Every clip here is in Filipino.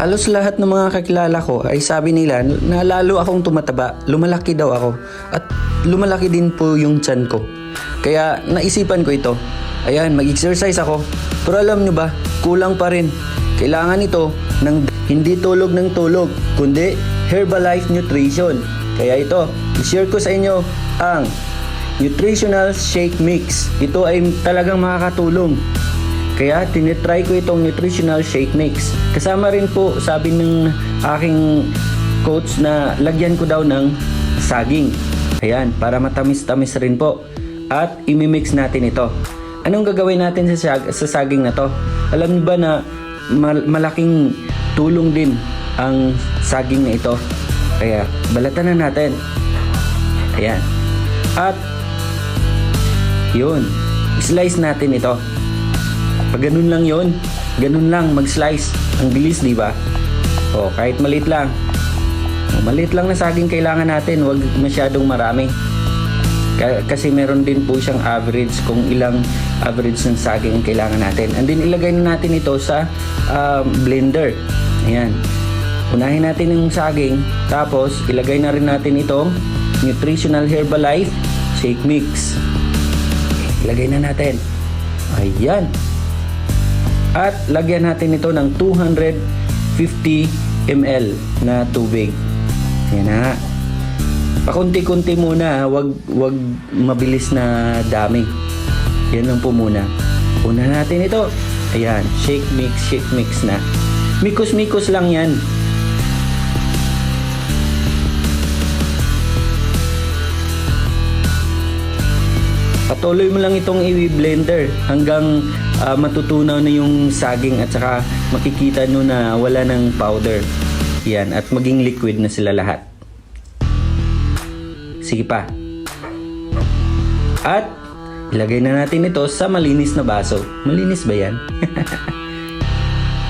Halos lahat ng mga kakilala ko ay sabi nila na lalo akong tumataba, lumalaki daw ako at lumalaki din po yung tiyan ko. Kaya naisipan ko ito. Ayan, mag-exercise ako. Pero alam nyo ba, kulang pa rin. Kailangan ito ng hindi tulog ng tulog, kundi Herbalife Nutrition. Kaya ito, i-share ko sa inyo ang Nutritional Shake Mix. Ito ay talagang makakatulong kaya tinitry ko itong nutritional shake mix. Kasama rin po sabi ng aking coach na lagyan ko daw ng saging. Ayan, para matamis-tamis rin po. At imimix natin ito. Anong gagawin natin sa, sag- sa saging na to? Alam niyo ba na mal- malaking tulong din ang saging na ito. Kaya balatan na natin. Ayan. At yun, slice natin ito. Pag ganun lang yon, ganun lang mag-slice. Ang bilis, di ba? O, kahit maliit lang. O, maliit lang na saging kailangan natin, wag masyadong marami. Ka- kasi meron din po siyang average kung ilang average ng saging ang kailangan natin. And then ilagay na natin ito sa um, blender. Ayan. Unahin natin yung saging, tapos ilagay na rin natin itong Nutritional Herbalife Shake Mix. Ilagay na natin. Ayan. At lagyan natin ito ng 250 ml na tubig. Yan na. Pakunti-kunti muna, wag wag mabilis na dami. Yan lang po muna. Una natin ito. Ayan, shake mix, shake mix na. Mikos-mikos lang yan. Patuloy mo lang itong i-blender hanggang ah, matutunaw na yung saging at saka makikita nyo na wala ng powder. Yan, at maging liquid na sila lahat. Sige pa. At ilagay na natin ito sa malinis na baso. Malinis ba yan?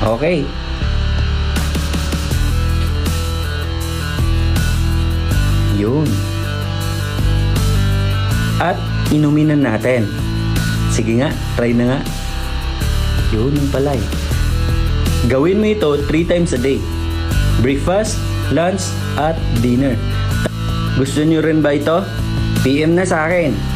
okay. Yun. At inumin na natin. Sige nga, try na nga. Yun yung pala eh. Gawin mo ito 3 times a day. Breakfast, lunch, at dinner. Gusto nyo rin ba ito? PM na sa akin.